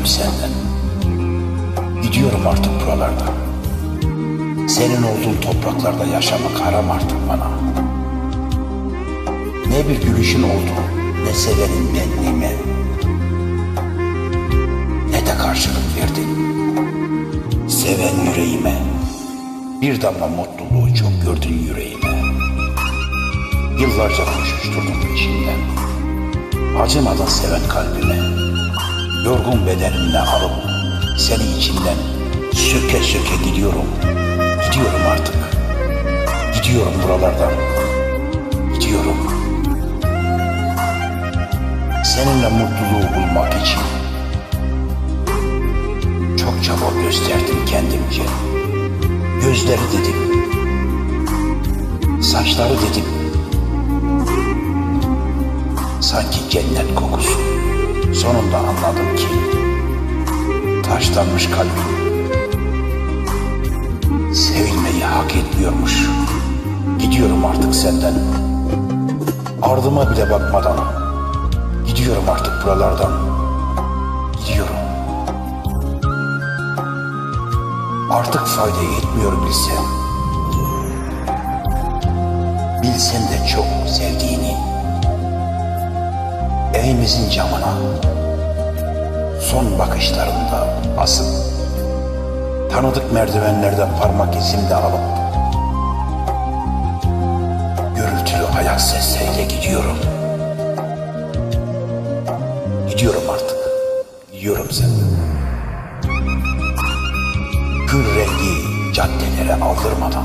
Gidiyorum senden. Gidiyorum artık buralardan. Senin olduğun topraklarda yaşamak haram artık bana. Ne bir gülüşün oldu, ne sevenin benliğime, ne de karşılık verdin. Seven yüreğime, bir damla mutluluğu çok gördün yüreğime. Yıllarca koşuşturdum içinden, acımadan seven kalbime. Yorgun bedenimle alıp seni içinden söke söke gidiyorum. Gidiyorum artık. Gidiyorum buralardan. Gidiyorum. Seninle mutluluğu bulmak için çok çaba gösterdim kendimce. Gözleri dedim. Saçları dedim. Sanki cennet kokusu. Sonunda anladım ki taşlanmış kalbim sevilmeyi hak etmiyormuş. Gidiyorum artık senden. Ardıma bile bakmadan gidiyorum artık buralardan. Gidiyorum. Artık fayda etmiyor bilsem. Bilsen de çok sevdiğini. Evimizin camına son bakışlarında asıp tanıdık merdivenlerden parmak izimle alıp gürültülü ayak sesleriyle gidiyorum. Gidiyorum artık. Gidiyorum sen. Gül rengi caddelere aldırmadan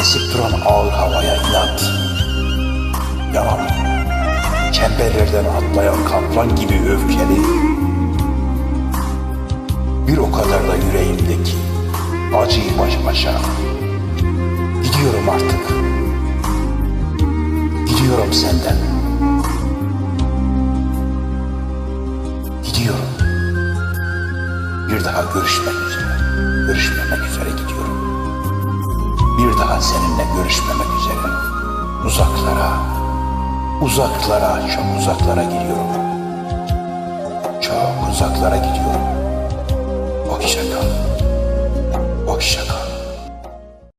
esip duran ağır havaya inat. Yalan. Çemberlerden atlayan kaplan gibi öfkeli. Bir o kadar da yüreğimdeki acıyı baş başa. Gidiyorum artık. Gidiyorum senden. Gidiyorum. Bir daha görüşmek üzere. Görüşmemek üzere gidiyorum. Bir daha seninle görüşmemek üzere. Uzaklara, uzaklara, çok uzaklara gidiyorum. Çok uzaklara gidiyorum.